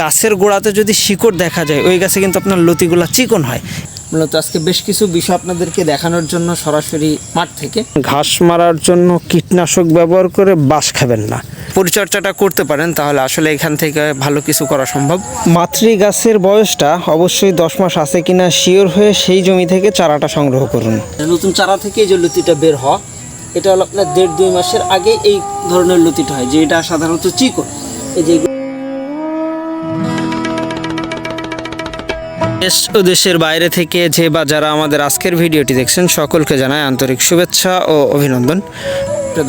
গাছের গোড়াতে যদি শিকড় দেখা যায় ওই গাছে কিন্তু আপনার লতিগুলা চিকন হয়। মূলত আজকে বেশ কিছু বিষয় আপনাদেরকে দেখানোর জন্য সরাসরি মাঠ থেকে। ঘাস মারার জন্য কীটনাশক ব্যবহার করে বাস খাবেন না। পরিচর্যাটা করতে পারেন তাহলে আসলে এখান থেকে ভালো কিছু করা সম্ভব। মাতৃ গাছের বয়সটা অবশ্যই দশ মাস আছে কিনা শিওর হয়ে সেই জমি থেকে চারাটা সংগ্রহ করুন। নতুন চারা থেকে এই যে লতিটা বের হওয়া এটা হলো আপনার দেড় দুই মাসের আগে এই ধরনের লতিটা হয় যে এটা সাধারণত চিকন। এই যে দেশ ও দেশের বাইরে থেকে যে বা যারা আমাদের আজকের ভিডিওটি দেখছেন, সকলকে জানায় আন্তরিক শুভেচ্ছা ও অভিনন্দন।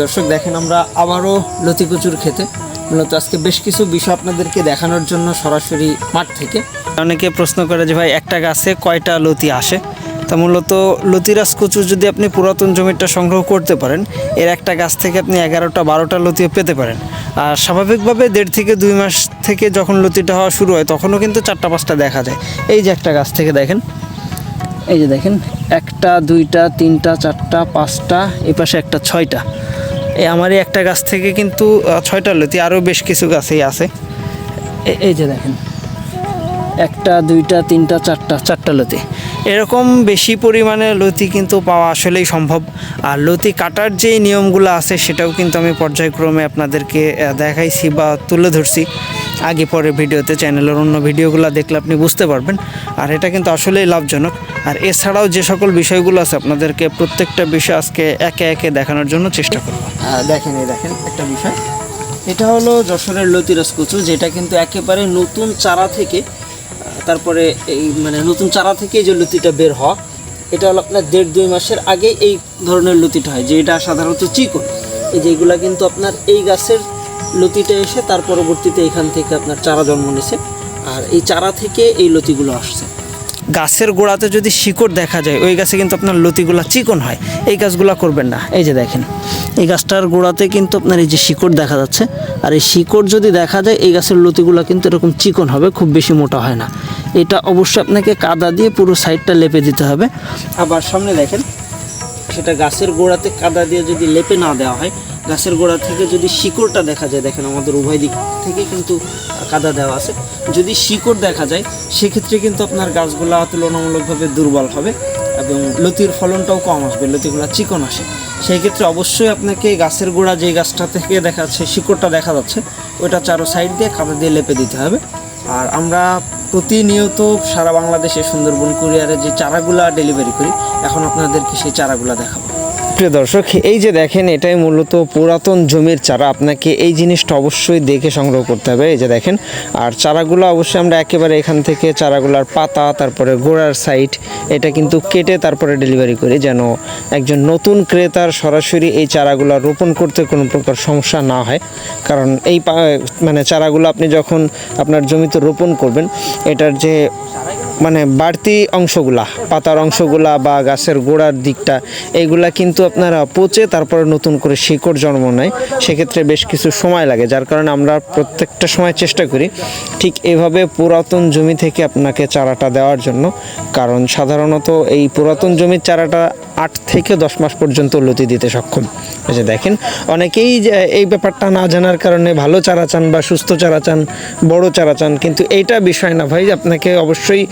দর্শক, দেখেন আমরা আবারও লতি কচুর খেতে মূলত আজকে বেশ কিছু বিষয় আপনাদেরকে দেখানোর জন্য সরাসরি মাঠ থেকে। অনেকে প্রশ্ন করে যে, ভাই, একটা গাছে কয়টা লতি আসে? তা মূলত লতিরাজ কচু যদি আপনি পুরাতন জমিটা সংগ্রহ করতে পারেন, এর একটা গাছ থেকে আপনি এগারোটা, বারোটা লতিও পেতে পারেন। আর স্বাভাবিকভাবে দেড় থেকে দুই মাস থেকে যখন লতিটা হওয়া শুরু হয়, তখনও কিন্তু চারটা, পাঁচটা দেখা যায়। এই যে একটা গাছ থেকে দেখেন, এই যে দেখেন, একটা, দুইটা, তিনটা, চারটা, পাঁচটা, এই পাশে একটা, ছয়টা। এই আমারই একটা গাছ থেকে কিন্তু ছয়টা লতি, আরও বেশ কিছু গাছেই আছে। এ- এই যে দেখেন, একটা, দুইটা, তিনটা, চারটা চারটা লতি। এরকম বেশি পরিমাণে লতি কিন্তু পাওয়া আসলেই সম্ভব। আর লতি কাটার যে নিয়মগুলো আছে সেটাও কিন্তু আমি পর্যায়ক্রমে আপনাদেরকে দেখাইছি বা তুলে ধরছি। আগে পরে ভিডিওতে চ্যানেলের অন্য ভিডিওগুলো দেখলে আপনি বুঝতে পারবেন। আর এটা কিন্তু আসলেই লাভজনক। আর এছাড়াও যে সকল বিষয়গুলো আছে আপনাদেরকে প্রত্যেকটা বিষয় আজকে একে একে দেখানোর জন্য চেষ্টা করব। দেখেন, এই দেখেন একটা বিষয়। এটা হলো যশোরের লতিরাজ কচু, যেটা কিন্তু একেবারে নতুন চারা থেকে তারপরে এই মানে নতুন চারা থেকে যে লতিটা বের হওয়া এটা হলো আপনার দেড় দুই মাসের আগে এই ধরনের লতিটা হয়, যে এটা সাধারণত চিকন। এই যে এগুলা কিন্তু আপনার এই গাছের লতিটা এসে তার পরবর্তীতে এখান থেকে আপনার চারা জন্ম নিছে, আর এই চারা থেকে এই লতিগুলো আসছে। গাছের গোড়াতে যদি শিকড় দেখা যায়, ওই গাছে কিন্তু আপনার লতিগুলা চিকন হয়। এই গাছগুলা করবেন না। এই যে দেখেন, এই গাছটার গোড়াতে কিন্তু আপনার এই যে শিকড় দেখা যাচ্ছে আর এই শিকড় যদি দেখা যায়, এই গাছের লতিগুলো কিন্তু এরকম চিকন হবে, খুব বেশি মোটা হয় না। এটা অবশ্যই আপনাকে কাদা দিয়ে পুরো সাইডটা লেপে দিতে হবে। আবার সামনে দেখেন, সেটা গাছের গোড়াতে কাদা দিয়ে যদি লেপে না দেওয়া হয়, গাছের গোড়া থেকে যদি শিকড়টা দেখা যায়, দেখেন আমাদের উভয় দিক থেকে কিন্তু কাদা দেওয়া আছে। যদি শিকড় দেখা যায়, সেক্ষেত্রে কিন্তু আপনার গাছগুলা তুলনামূলকভাবে দুর্বল হবে। এবং লতির ফলনটাও কম আসবে, লতিগুলা চিকন আসে। সেই ক্ষেত্রে অবশ্যই আপনাকে গাছের গোড়া যে গাছটা থেকে দেখা যাচ্ছে, শিকড়টা দেখা যাচ্ছে, ওইটা চারো সাইড দিয়ে কাদা দিয়ে লেপে দিতে হবে। আর আমরা প্রতিনিয়ত সারা বাংলাদেশে সুন্দরবন কুরিয়ারে যে চারাগুলা ডেলিভারি করি, এখন আপনাদেরকে সেই চারাগুলা দেখাবো। প্রিয় দর্শক, এই যে দেখেন, এটাই মূলত পুরাতন জমির চারা। আপনাকে এই জিনিসটা অবশ্যই দেখে সংগ্রহ করতে হবে। এই যে দেখেন, আর চারাগুলো অবশ্যই আমরা একেবারে এখান থেকে চারাগুলার পাতা, তারপরে গোড়ার সাইড এটা কিন্তু কেটে তারপরে ডেলিভারি করি যেন একজন নতুন ক্রেতার সরাসরি এই চারাগুলো রোপণ করতে কোনো প্রকার সমস্যা না হয়। কারণ এই মানে চারাগুলো আপনি যখন আপনার জমিতে রোপণ করবেন, এটার যে মানে বাড়তি অংশগুলা, পাতার অংশগুলা বা গাছের গোড়ার দিকটা, এইগুলা কিন্তু আপনারা পচে তারপরে নতুন করে শিকড় জন্ম নেয়। সেক্ষেত্রে বেশ কিছু সময় লাগে, যার কারণে আমরা প্রত্যেকটা সময় চেষ্টা করি ঠিক এভাবে পুরাতন জমি থেকে আপনাকে চারাটা দেওয়ার জন্য। কারণ সাধারণত এই পুরাতন জমির চারাটা আট থেকে দশ মাস পর্যন্ত লতি দিতে সক্ষম। যে দেখেন, অনেকেই এই ব্যাপারটা না জানার কারণে ভালো চারা চান বা সুস্থ চারা চান, বড় চারা চান, কিন্তু এইটা বিষয় না ভাই, আপনাকে অবশ্যই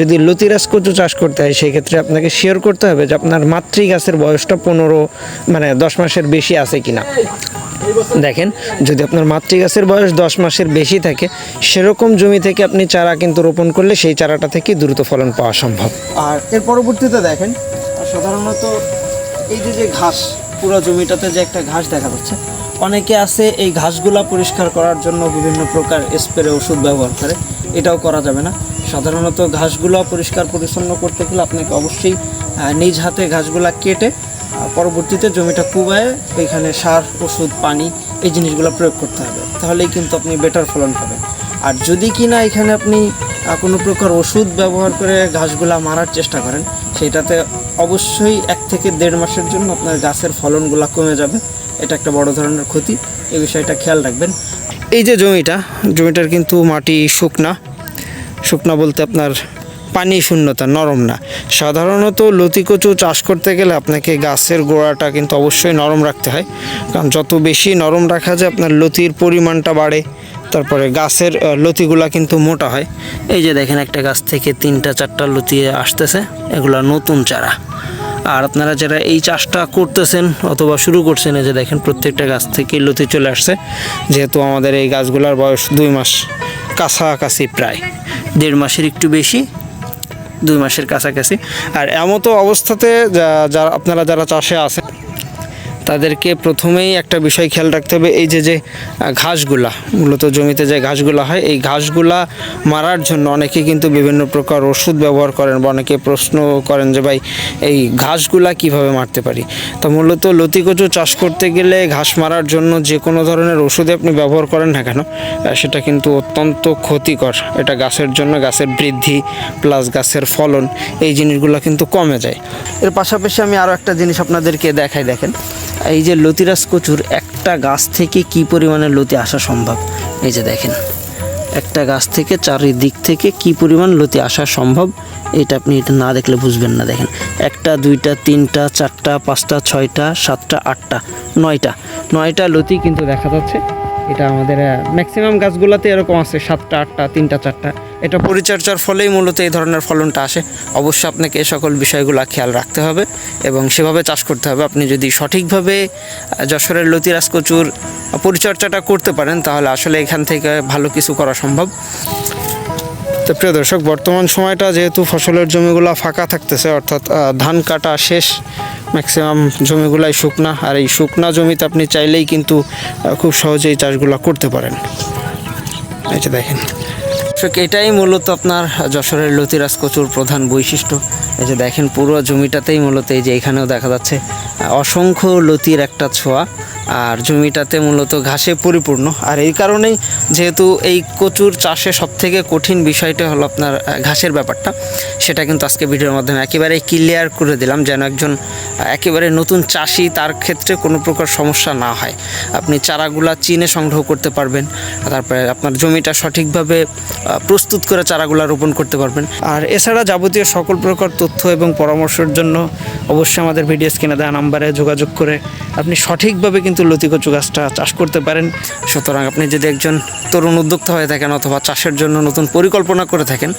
যদি লতিরাজ কচু চাষ করতে হয়, সেই ক্ষেত্রে আপনাকে শেয়ার করতে হবে যে আপনার মাতৃ গাছের বয়সটা পনেরো মানে দশ মাসের বেশি আছে কিনা। দেখেন, যদি আপনার মাতৃ গাছের বয়স দশ মাসের বেশি থাকে, সেরকম জমি থেকে আপনি চারা কিন্তু রোপণ করলে সেই চারাটা থেকে দ্রুত ফলন পাওয়া সম্ভব। আর এর পরবর্তীতে দেখেন সাধারণত এই যে যে ঘাস, পুরো জমিটাতে যে একটা ঘাস দেখা যাচ্ছে, অনেকে আছে এই ঘাসগুলা পরিষ্কার করার জন্য বিভিন্ন প্রকার স্প্রে ওষুধ ব্যবহার করে, এটাও করা যাবে না। সাধারণত ঘাসগুলো পরিষ্কার পরিচ্ছন্ন করতে গেলে আপনাকে অবশ্যই নিজ হাতে ঘাসগুলা কেটে পরবর্তীতে জমিটা কুবায় এখানে সার, ওষুধ, পানি এই জিনিসগুলো প্রয়োগ করতে হবে। তাহলেই কিন্তু আপনি বেটার ফলন পাবেন। আর যদি কিনা এখানে আপনি কোনো প্রকার ওষুধ ব্যবহার করে ঘাসগুলা মারার চেষ্টা করেন সেটাতে অবশ্যই এক থেকে দেড় মাসের জন্য আপনার গাছের ফলনগুলা কমে যাবে। এটা একটা বড় ধরনের ক্ষতি, এই বিষয়টা খেয়াল রাখবেন। এই যে জমিটা, জমিটার কিন্তু মাটি শুকনা। শুকনা বলতে আপনার পানি শূন্যতা, নরম না। সাধারণত লতি কচু চাষ করতে গেলে আপনাকে গাছের গোড়াটা কিন্তু অবশ্যই নরম রাখতে হয়। কারণ যত বেশি নরম রাখা যায়, আপনার লতির পরিমাণটা বাড়ে। তারপরে গাছের লতিগুলা কিন্তু মোটা হয়। এই যে দেখেন একটা গাছ থেকে তিনটা, চারটা লতি আসতেছে, এগুলা নতুন চারা। আর আপনারা যারা এই চাষটা করতেছেন অথবা শুরু করছেন, এই যে দেখেন প্রত্যেকটা গাছ থেকে লতি চলে আসছে, যেহেতু আমাদের এই গাছগুলোর বয়স দুই মাস কাছাকাছি প্রায়। দেড় মাসের একটু বেশি, দুই মাসের কাছাকাছি। আর এমতো অবস্থাতে যা- যারা, আপনারা যারা চাষে আছেন তাদেরকে প্রথমেই একটা বিষয় খেয়াল রাখতে হবে, এই যে যে ঘাসগুলা, মূলত জমিতে যে ঘাসগুলা হয়, এই ঘাসগুলা মারার জন্য অনেকে কিন্তু বিভিন্ন প্রকার ওষুধ ব্যবহার করেন বা অনেকে প্রশ্ন করেন যে, ভাই, এই ঘাসগুলা কীভাবে মারতে পারি? তো মূলত লতিকচু চাষ করতে গেলে ঘাস মারার জন্য যে কোনো ধরনের ওষুধে আপনি ব্যবহার করেন না কেন সেটা কিন্তু অত্যন্ত ক্ষতিকর। এটা গাছের জন্য গাছের বৃদ্ধি প্লাস গাছের ফলন, এই জিনিসগুলো কিন্তু কমে যায়। এর পাশাপাশি আমি আরও একটা জিনিস আপনাদেরকে দেখাই, দেখেন। এই যে লতিরাজ কচুর একটা গাছ থেকে কি পরিমাণে লতি আসা সম্ভব? এই যে দেখেন, একটা গাছ থেকে চারিদিক থেকে কি পরিমাণ লতি আসা সম্ভব? এটা আপনি এটা না দেখলে বুঝবেন না, দেখেন। একটা, দুইটা, তিনটা, চারটা, পাঁচটা, ছয়টা, সাতটা, আটটা, নয়টা। নয়টা লতি কিন্তু দেখা যাচ্ছে এটা আমাদের ম্যাক্সিমাম গাছগুলোতে এরকম আছে সাতটা আটটা তিনটা চারটা। এটা পরিচর্যার ফলেই মূলত এই ধরনের ফলনটা আসে। অবশ্যই আপনাকে এ সকল বিষয়গুলো খেয়াল রাখতে হবে এবং সেভাবে চাষ করতে হবে। আপনি যদি সঠিকভাবে যশোরের লতিরাজ কচুর পরিচর্যাটা করতে পারেন তাহলে আসলে এখান থেকে ভালো কিছু করা সম্ভব। তো প্রিয় দর্শক বর্তমান সময়টা যেহেতু ফসলের জমিগুলো ফাঁকা থাকতেছে অর্থাৎ ধান কাটা শেষ ম্যাক্সিমাম জমিগুলাই শুকনা, আর এই শুকনা জমিতে আপনি চাইলেই কিন্তু খুব সহজেই চাষগুলো করতে পারেন। এটা দেখেন। এটাই মূলত আপনার যশোরের লতিরাজ কচুর প্রধান বৈশিষ্ট্য। এই যে দেখেন পুরো জমিটাতেই মূলত এই যে এখানেও দেখা যাচ্ছে অসংখ্য লতির একটা ছোঁয়া, আর জমিটাতে মূলত ঘাসে পরিপূর্ণ। আর এই কারণেই যেহেতু এই কচুর চাষে সবথেকে কঠিন বিষয়টা হলো আপনার ঘাসের ব্যাপারটা, সেটা কিন্তু আজকে ভিডিওর মাধ্যমে একেবারে ক্লিয়ার করে দিলাম যেন একজন একেবারে নতুন চাষি তার ক্ষেত্রে কোনো প্রকার সমস্যা না হয়। আপনি চারাগুলা চিনে সংগ্রহ করতে পারবেন, তারপরে আপনার জমিটা সঠিকভাবে প্রস্তুত করে চারাগুলা রোপণ করতে পারবেন। আর এছাড়া যাবতীয় সকল প্রকার তথ্য এবং পরামর্শের জন্য অবশ্যই আমাদের ভিডিও স্ক্রিনে দেওয়া নাম্বারে যোগাযোগ করে আপনি সঠিকভাবে কিন্তু লতিকচু গাছটা চাষ করতে পারেন। সুতরাং আপনি যদি একজন তরুণ উদ্যোক্তা হয়ে থাকেন অথবা চাষের জন্য নতুন পরিকল্পনা করে থাকেন,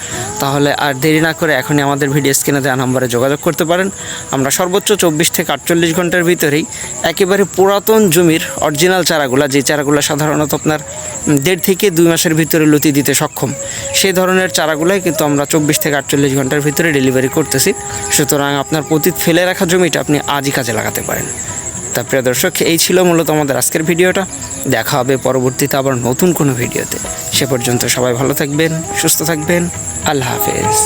তাহলে আর দেরি না করে এখনই আমাদের ভিডিও স্ক্রিনে দেওয়া নাম্বারে যোগাযোগ করতে পারেন। আমরা সর্বোচ্চ চব্বিশ থেকে আটচল্লিশ ঘণ্টার ভিতরেই একেবারে পুরাতন জমির অরিজিনাল চারাগুলা, যে চারাগুলো সাধারণত আপনার দেড় থেকে দুই মাসের ভিতরে লতি দিতে সক্ষম, সেই ধরনের চারাগুলাই কিন্তু আমরা চব্বিশ থেকে আটচল্লিশ ঘণ্টার ভিতরে ডেলিভারি করতেছি। সুতরাং আপনার পতীত ফেলে রাখা জমিটা আপনি আজই কাজে লাগাতে পারেন। তা প্রিয় দর্শক, এই ছিল মূলত আমাদের আজকের ভিডিওটা। দেখা হবে পরবর্তীতে আবার নতুন কোনো ভিডিওতে। সে পর্যন্ত সবাই ভালো থাকবেন, সুস্থ থাকবেন। আল্লাহ হাফেজ।